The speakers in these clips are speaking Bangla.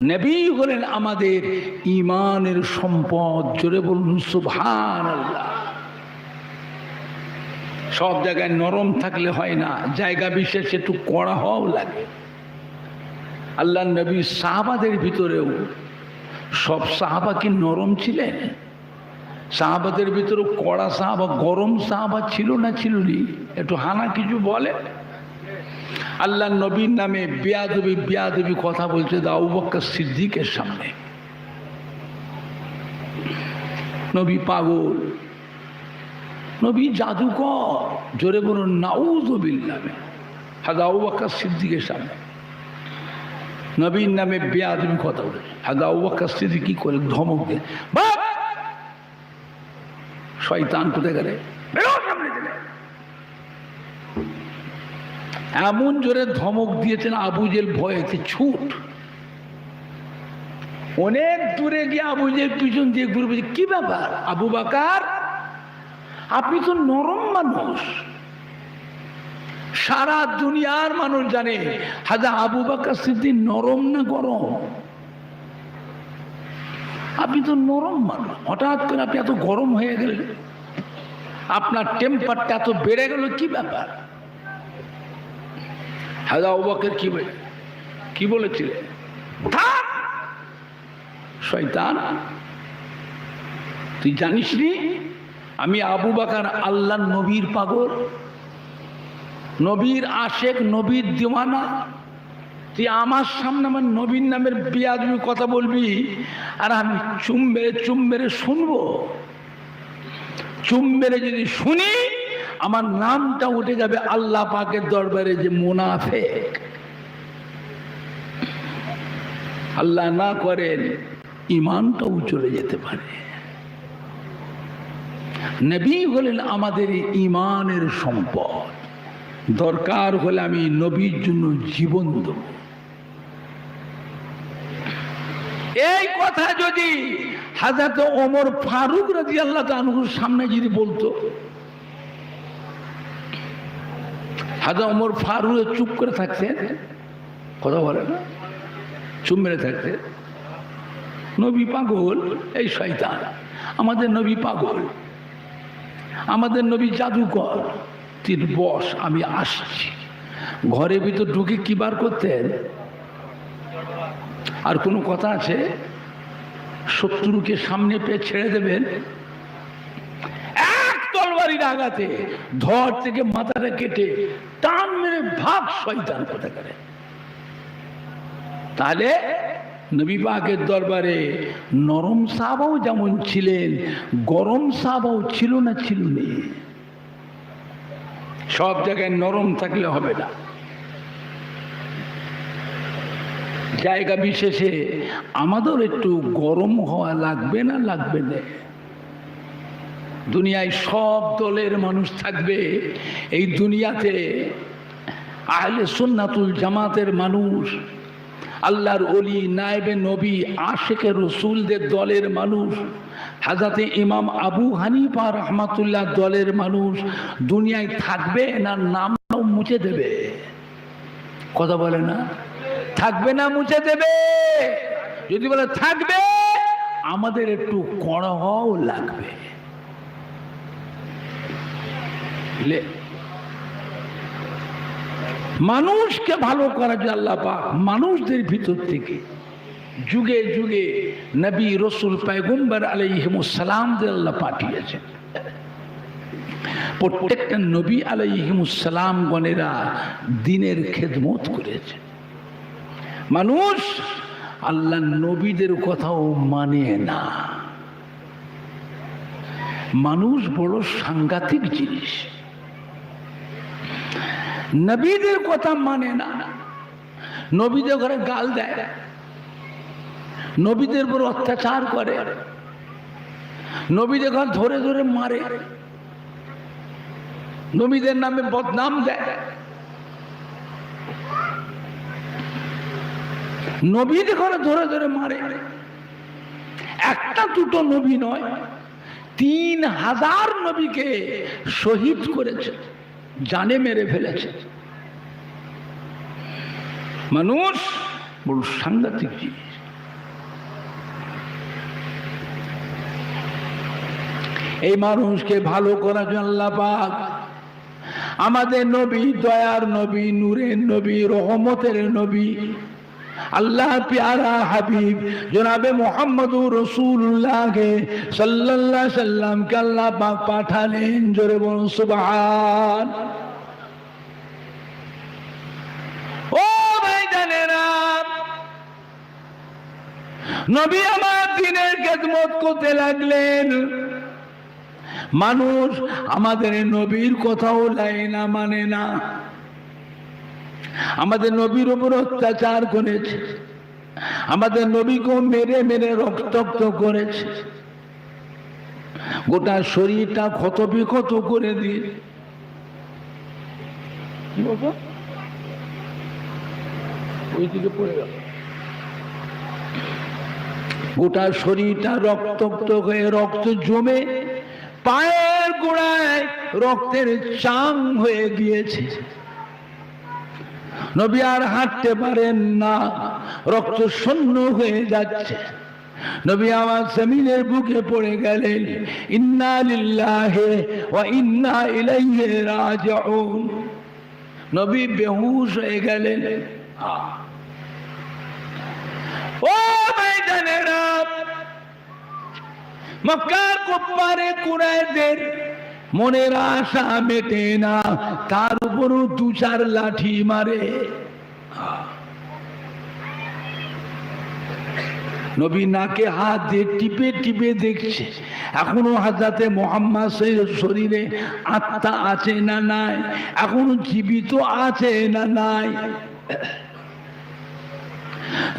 নবী হলেন আমাদের ইমানের সম্পদ, জোরে বলুন সুভান সব জায়গায় নরম থাকলে হয় না, জায়গা বিশেষ একটু কড়া হওয়াও লাগে। আল্লাহ নবী সাহাবাদের ভিতরেও, সব সাহাবা কি নরম ছিলেন? সাহাবাদের ভিতরে কড়া সাহাবা, গরম সাহাবা ছিল না ছিল একটু হানা কিছু বলে আল্লাহ নবীর নামে বেয়াদবি বেয়াদবি কথা বলছে দাউ বক্কর সিদ্দিকের সামনে। নবী পাগল। নবী জাদুকর। জোরে বলুন নাউজবিল নামে হাদা আবু বক্কর সিদ্দিকের সামনে। নবীর নামে বেয়াদবি কথা বলে হাদা আবু বক্কর সিদ্দিক কি করে ধমক দেয়? শয়তান কোথায় গেলে সামনে থেকে এমন জোরে ধমক দিয়েছেন আবু জেল ভয়েতে, ছুট। অনেক দূরে গিয়ে আবু জেল পিছন দিয়ে ঘুরে বলছে, কি ব্যাপার আবু বাকার? আপনি তো নরম মানুষ। সারা দুনিয়ার মানুষ জানে, হাজা আবু বাকার সিদ্ধি নরম না গরম? আপনি তো নরম মানুষ। হঠাৎ করে আপনি এত গরম হয়ে গেলেন। আপনার টেম্পারটা এত বেড়ে গেল, কি ব্যাপার? হাজা কি কি তুই জানিস নি, আমি আবু বাকার আল্লাহ নবীর পাগল। নবীর আশেক, নবীর দিওয়ানা। তুই আমার সামনে আমার নবীর নামের বিয়াদবি কথা বলবি, আর আমি চুম মেরে চুম মেরে শুনব। চুম মেরে যদি শুনি আমার নামটা উঠে যাবে আল্লাহ পাকের দরবারে যে মুনাফেক। আল্লাহ না করেন ইমানটাও চলে যেতে পারে। নবী হলেন আমাদের ইমানের সম্পদ। দরকার হলে আমি নবীর জন্য জীবন দেব। এই কথা যদি হাজার ওমর ফারুক রাজি আল্লাহ তানুর সামনে যদি বলতো হাজা ওমর ফারুক চুপ করে থাকতেন কথা বলে না? চুপ মেরে থাকতেন নবী পাগল, এই শয়তান। আমাদের নবী পাগল। আমাদের নবী জাদুকর। তিন বস, আমি আসছি। ঘরের ভিতর ঢুকে কি বার করতেন? আর কোনো কথা আছে? শত্রুকে সামনে পেয়ে ছেড়ে দেবেন? তলবারির আঘাতে ধর থেকে মাথাটা কেটে টান মেরে ভাগ শয়তান কথা করে। তাহলে নবী পাকের দরবারে নরম সাহাবাও যেমন ছিলেন, গরম সাহাবাও ছিল না, ছিল নেই সব জায়গায় নরম থাকলে হবে না। জায়গা বিশেষে আমাদের একটু গরম হওয়া লাগবে না লাগবে না। দুনিয়ায় সব দলের মানুষ থাকবে। এই দুনিয়াতে আহলে সুন্নাতুল জামাতের মানুষ, আল্লাহর অলি নায়েবে নবী, আশেকে রসুলদের দলের মানুষ হাজাতে ইমাম আবু হানিফা রহমাতুল্লাহ দলের মানুষ দুনিয়ায় থাকবে না নাম মুছে দেবে? কথা বলে না? থাকবে না মুছে দেবে? যদি বলে থাকবে, আমাদের একটু কড়া হওয়াও লাগবে। বুঝলে? মানুষকে ভালো করার জন্য আল্লাহ পাক মানুষদের ভিতর থেকে যুগে যুগে নবী রসুল পায়গুম্বর আলাইহিমুসালামদের আল্লাহ পাঠিয়েছেন। প্রত্যেকটা নবী আলাই আলাইহিমুসালাম গণেরা দিনের খেদমত করেছে মানুষ আল্লাহ নবীদের কথাও মানে না। মানুষ বড় সাংঘাতিক জিনিস। নবীদের কথা মানে না। নবীদের ঘরে গাল দেয়। নবীদের উপর অত্যাচার করে। নবীদের ঘর ধরে ধরে মারে। নবীদের নামে বদনাম দেয়। নবীদের ঘরে ধরে ধরে মারে। একটা দুটো নবী নয়, তিন হাজার নবীকে শহীদ করেছে। জানে মেরে ফেলেছে। মানুষ বড় সাংঘাতিক জিনিস। এই মানুষকে ভালো করার জন্য আল্লাহ পাক আমাদের নবী দয়ার নবী, নূরের নবী, রহমতের নবী আল্লাহ প্যারা হাবিব, জনাবে মোহাম্মদ রসুল্লাহকে সাল্লাল্লাহ সাল্লামকে আল্লাহ পাক পাঠালেন, জোরে বলুন সুবহান। ও ভাই নবী আমার দিনের খেদমত করতে লাগলেন। মানুষ আমাদের নবীর কথাও লাই না মানে না। আমাদের নবীর উপর অত্যাচার করেছে। আমাদের নবীকেও মেরে মেরে রক্তাক্ত করেছে। গোটা শরীরটা ক্ষত বিক্ষত করে দিয়ে। গোটা শরীরটা রক্তাক্ত হয়ে রক্ত জমে পায়ের গোড়ায় রক্তের চাং হয়ে গিয়েছে। নবী আর হাঁটতে পারেন না। রক্ত শূন্য হয়ে যাচ্ছে। নবী আমার জমিনের বুকে পড়ে গেলেন। ইন্না লিল্লাহে ওয়া ইন্না ইলাইহি রাজিউন। নবী বেহুশ হয়ে গেলেন। ও মক্কার কুপ্পারে কুরাইদের মনের আশা মেটে না, তার উপরও দু চার লাঠি মারে। নবী নাকে হাত দিয়ে টিপে টিপে দেখছে। এখনও হাজাতে মোহাম্মদ শরীরে আত্মা আছে না নাই? এখনও জীবিত আছে না নাই?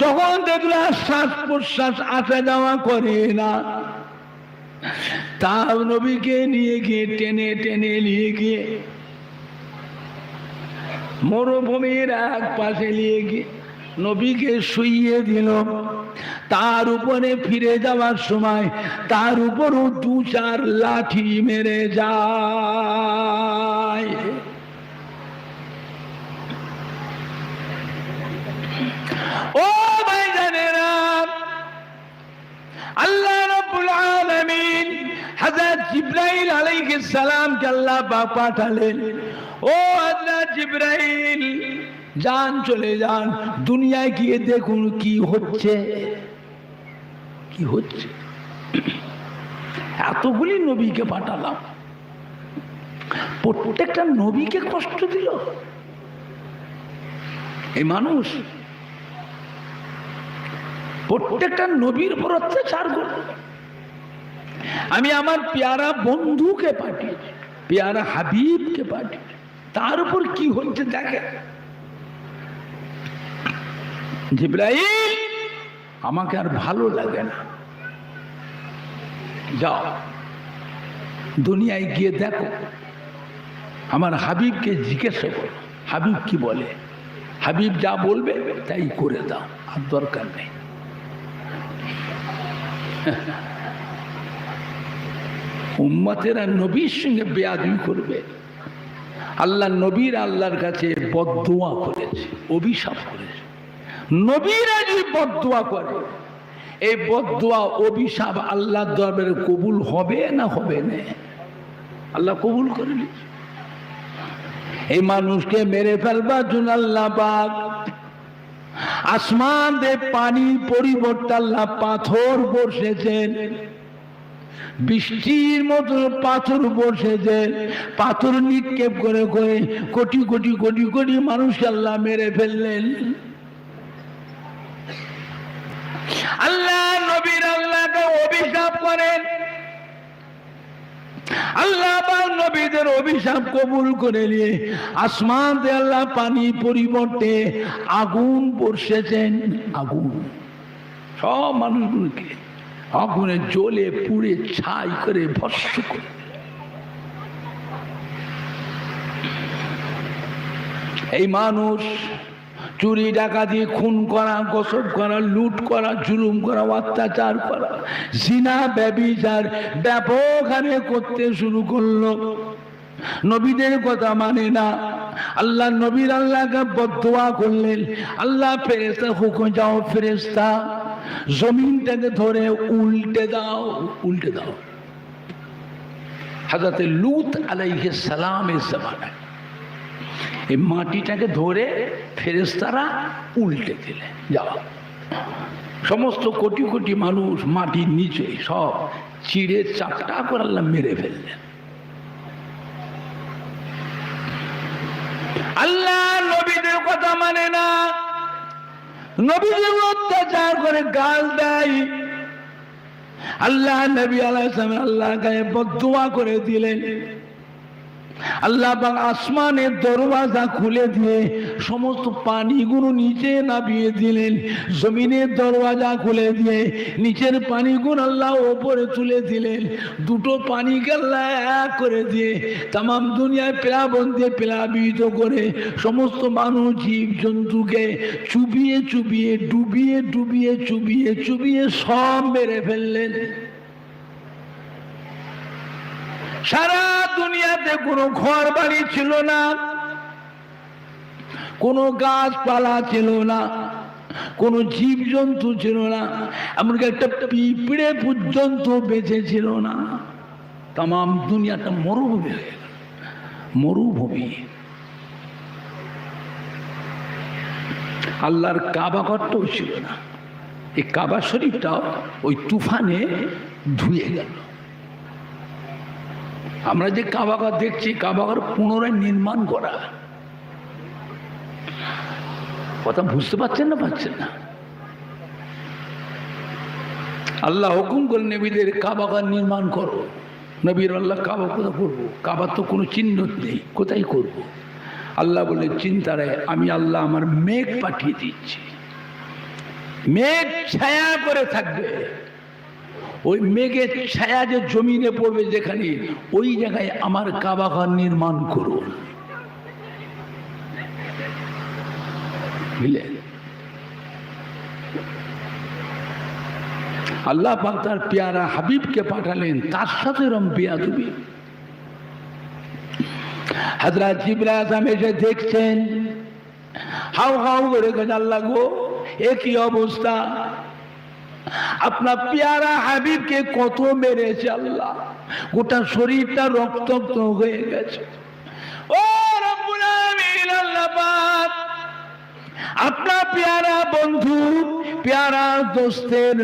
যখন দেখল শ্বাস প্রশ্বাস আসা যাওয়া করে না তার নবীকে নিয়ে গিয়ে টেনে টেনে নিয়ে গিয়ে মরুভূমির এক পাশে নিয়ে গিয়ে নবীকে শুইয়ে দিল। তার উপরে ফিরে যাওয়ার সময় তার উপরও দু চার লাঠি মেরে যায় ও ভাই জানেরা আল্লাহ রব্বুল আলামিন হযরত জিবরাইল আলাইহিস সালাম কে আল্লাহ পাক পাঠালেন। ও হযরত জিবরাইল, যান, চলে যান। দুনিয়ায় গিয়ে দেখুন কি হচ্ছে। কি হচ্ছে? এতগুলি নবীকে পাঠালাম। প্রত্যেকটা নবীকে কষ্ট দিল। এই মানুষ প্রত্যেকটা নবীর উপর অত্যাচার করল। আমি আমার পেয়ারা বন্ধুকে পাঠিয়েছি, পেয়ারা হাবিবকে পাঠিয়েছি। তার উপর কি হচ্ছে দেখে জিব্রাইল, আমাকে আর ভালো লাগে না। যাও, দুনিয়ায় গিয়ে দেখো। আমার হাবিবকে জিজ্ঞেস করো, হাবিব কি বলে? হাবিব যা বলবে, তাই করে দাও, আর দরকার নেই। উম্মতেরা নবীর সঙ্গে বেয়াদি করবে। আল্লাহ নবীর আল্লাহর কাছে বদুয়া করেছে, অভিশাপ করেছে। নবীরা যদি বদুয়া করে, এই বদুয়া অভিশাপ আল্লাহ দরবারে কবুল হবে না হবে না? আল্লাহ কবুল করে এই মানুষকে মেরে ফেলবার জন্য আল্লাহ পাক আসমান পানি পরিবর্তে আল্লাহ পাথর বসেছেন বৃষ্টির মতো পাথর বসেছে পাথর নিক্ষেপ করে করে কোটি কোটি কোটি কোটি মানুষ আল্লাহ মেরে ফেললেন। আল্লাহ নবীর আল্লাহকে অভিশাপ করেন। আল্লাহ নবীদের অভিশাপ কবুল করে নিয়ে আসমান আল্লাহ পানি পরিবর্তে আগুন বর্ষেছেন। আগুন। সব মানুষগুলোকে। আগুনে জ্বলে পুড়ে ছাই করে ভস্য করে। এই মানুষ চুরি, ডাকাতি, খুন করা গোসব করা, লুট করা, জুলুম করা, অত্যাচার করা, জিনা, ব্যবিচার ব্যাপক হারে করতে শুরু করল। নবীদের কথা মানে না। আল্লাহ নবীর আল্লাহকে বদোয়া করলেন। আল্লাহ ফেরেস্তা হুকুম যাও ফেরেস্তা জমিনটাকে ধরে উল্টে দাও উল্টে দাও। হাজাতে লুত আলাইহে সালামের জামানায় এই মাটিটাকে ধরে ফেরেস্তারা উল্টে দিলেন যাওয়া। সমস্ত কোটি কোটি মানুষ মাটির নিচে সব চিড়ে চাপটা করে আল্লাহ মেরে ফেললেন। আল্লাহ নবীদের কথা মানে না। নবীদের অত্যাচার করে গাল দেয়। আল্লাহ নবী আল্লাহ আল্লাহ গায়ে বদুয়া করে দিলেন। আল্লাহ আসমানের দরওয়াজা খুলে দিয়ে সমস্ত পানিগুলো নিচে নামিয়ে দিলেন। জমিনের দরওয়াজা খুলে দিয়ে নিচের পানিগুলো আল্লাহ ওপরে তুলে দিলেন। দুটো পানিকে আল্লাহ এক করে দিয়ে তাম দুনিয়ায় প্লাবন দিয়ে প্লাবিত করে সমস্ত মানুষ, জীব, জন্তুকে চুবিয়ে চুবিয়ে, ডুবিয়ে ডুবিয়ে চুবিয়ে চুবিয়ে সব মেরে ফেললেন। সারা দুনিয়াতে কোনো ঘর বাড়ি ছিল না, কোনো গাছপালা ছিল না, কোনো জীব জন্তু ছিল না, এমনকি একটা পিঁপড়ে পর্যন্ত বেঁচে ছিল না। তাম দুনিয়াটা মরুভূমি হয়ে গেল, মরুভূমি। আল্লাহর কাবা ঘরটাও ছিল না, এই কাবা শরীফটাও ওই তুফানে ধুয়ে গেল। আমরা যে কাবাগর দেখছি, কাবাগর পুনরায় নির্মাণ করা। কথা বুঝতে পারছেন না পাচ্ছেন না? আল্লাহ হুকুম করে নবীদের কাবাগার নির্মাণ করো। নবীর আল্লাহ কাবা কোথা করব? কাবার তো কোনো চিহ্ন নেই, কোথায় করব। আল্লাহ বলে চিন্তারে আমি আল্লাহ আমার মেঘ পাঠিয়ে দিচ্ছি। মেঘ ছায়া করে থাকবে। ওই মেঘের ছায়া যে জমিনে পড়বে যেখানে, ওই জায়গায় আমার কাবাঘর নির্মাণ করুন। বুঝলেন আল্লাহ পাক তার পেয়ারা হাবিবকে পাঠালেন, তার সাথে রম বিয়াদুবি। হাজরাত জিব্রাহ এসে দেখছেন, হাউ হাউ করে গেছে আল্লাহ গো একই অবস্থা? আপনার পেয়ারা হাবিবকে কত মেরেছে আল্লাহ। গোটা শরীরটা রক্তাক্ত হয়ে গেছে। আপনার পেয়ারা বন্ধু, পেয়ারা দোস্তের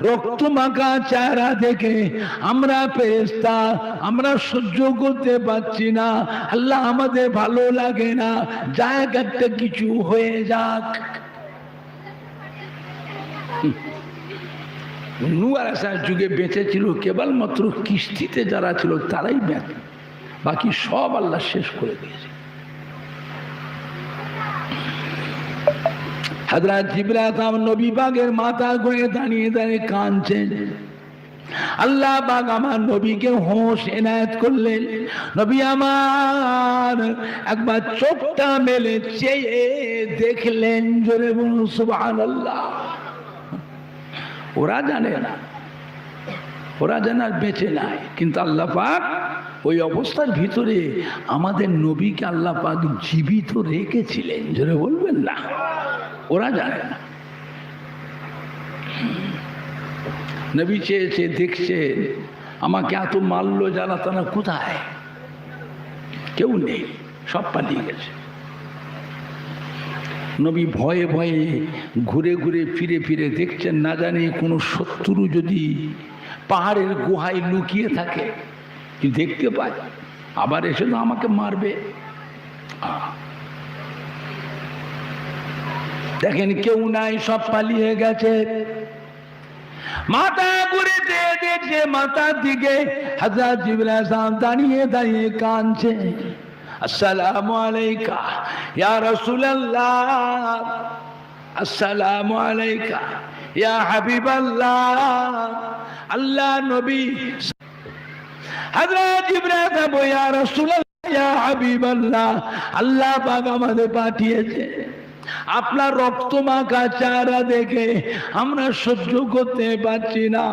রক্ত মাখা চেহারা দেখে আমরা পেস্তা আমরা সহ্য করতে পারছি না। আল্লাহ আমাদের ভালো লাগে না। যাক একটা কিছু হয়ে যাক। নুয়ার আসার যুগে বেঁচে ছিল, কেবলমাত্র কিস্তিতে যারা ছিল তারাই বেঁচে বাকি সব আল্লাহ শেষ করে দিয়েছে। মাথা করে দাঁড়িয়ে দাঁড়িয়ে আল্লাহ আমার নবীকে করলেন। নবী আমার একবার চোখটা মেলে চেয়ে দেখলেন, জোরে বলুন, সুবহানাল্লাহ। ওরা জানে না। ওরা যেন আর বেঁচে নাই। কিন্তু আল্লাহ পাক ওই অবস্থার ভিতরে আমাদের নবীকে আল্লাহ পাক জীবিত রেখেছিলেন। জোরে বলবেন না? ওরা জানে না। নবী চেয়েছে, দেখছে, আমাকে এত মারলো যারা তারা কোথায়? কেউ নেই, সব পালিয়ে গেছে। নবী ভয়ে ভয়ে ঘুরে ঘুরে ফিরে ফিরে দেখছেন না জানি কোনো শত্রু যদি পাহাড়ের গুহায় লুকিয়ে থাকে, কি দেখতে পায়? আবার এসে তো আমাকে মারবে। দেখেন কেউ নাই, সব পালিয়ে গেছে। মাথা ঘুরে দেখছে মাথার দিকে হাজার জিবরাম দাঁড়িয়ে দাঁড়িয়ে কাঁদছে। আসসালামু আলাইকা, ইয়া রাসূলুল্লাহ। আসসালামু আলাইকা, ইয়া হাবিবাল্লাহ। আল্লাহ নবী। হযরত ইব্রাহিম ইয়া রাসূলুল্লাহ, ইয়া হাবিবাল্লাহ। আল্লাহ পাক আমাদের পাঠিয়েছে। আপনার রক্ত মাখা চারা দেখে আমরা সহ্য করতে পারছি না।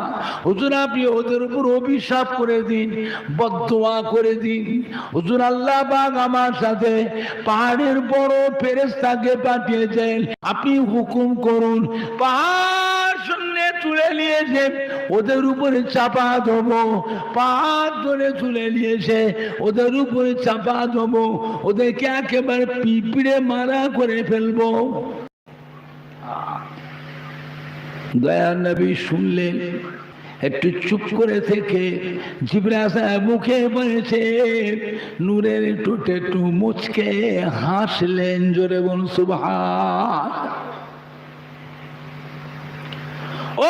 হুজুর, আপনি ওদের উপর অভিশাপ করে দিন বদোয়া করে দিন। হুজুর, আল্লাহ বাগ আমার সাথে পাহাড়ের বড় ফেরেস্তাকে পাঠিয়েছেন। আপনি হুকুম করুন, পাহাড় শূন্য তুলে নিয়েছে ওদের উপরে চাপা দেবো পা ধরে তুলে নিয়েছে ওদের উপরে চাপা দেবো ওদেরকে একেবারে পিঁপড়ে মারা করে ফেলব। দয়া নবী শুনলেন, একটু চুপ করে থেকে মুখে বলেছে, নূরের টুটে একটু মুচকে হাসলেন, জোরে বল সুবহান। ও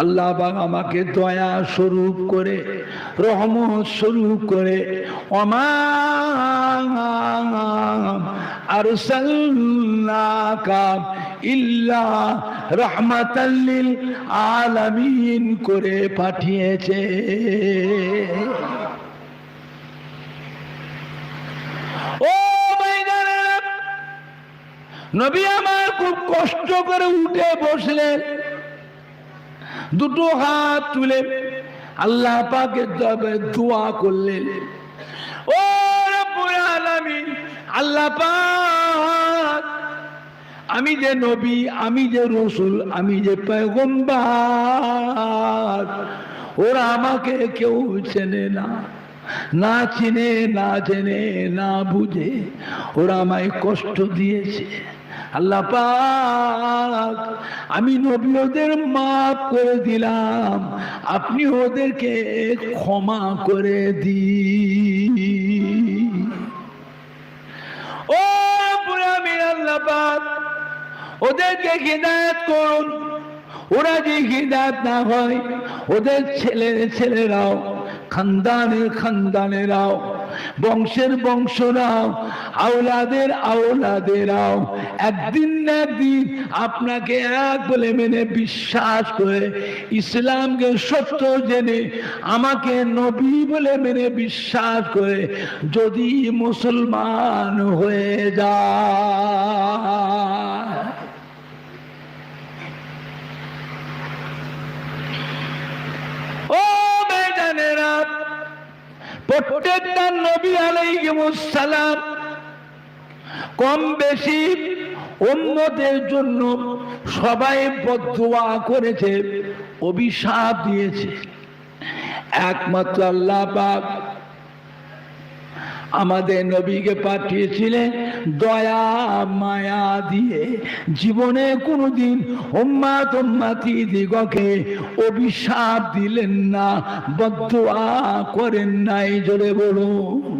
আল্লাহ আমাকে দয়া স্বরূপ করে, রহমত স্বরূপ করে আর ইল্লা রহমাতাল্লিল আলামিন করে পাঠিয়েছে। নবী আমার খুব কষ্ট করে উঠে বসলেন। দুটো হাত তুলে আল্লাহ পাকে দোয়া করলেন। ও আল্লাহ পাক, আমি যে নবী, আমি যে রসুল, আমি যে পেগম্বার ওরা আমাকে কেউ চেনে না না চিনে, না জেনে, না বুঝে, ওরা আমায় কষ্ট দিয়েছে। আল্লাহ পাক, আমি নবী ওদের মাফ করে দিলাম। আপনি ওদেরকে ক্ষমা করে দি ও পুরামিন আল্লাহ পাক, ওদেরকে হিদায়ত করুন। ওরা যে হিদায়ত না হয়, ওদের ছেলে ছেলেরাও, খানদানের খানদানেরাও বংশের বংশরাও, আওলাদের আওলাদেরাও। একদিন না একদিন আপনাকে এক বলে মেনে বিশ্বাস করে ইসলামকে সত্য জেনে, আমাকে নবী বলে মেনে বিশ্বাস করে যদি মুসলমান হয়ে যায় ও বেজানেরা প্রত্যেকটা নবী আলাইহিমুসসালাম কম বেশি অন্যদের জন্য সবাই বদুয়া করেছে, অভিশাপ দিয়েছে। একমাত্র আল্লাহ আমাদের নবীকে পাঠিয়েছিলেন। দয়া, মায়া দিয়ে জীবনে কোনোদিন উম্মাত উম্মাতি দিগকে অভিশাপ দিলেন না, বদুয়া করেন নাই, জোরে বলুন।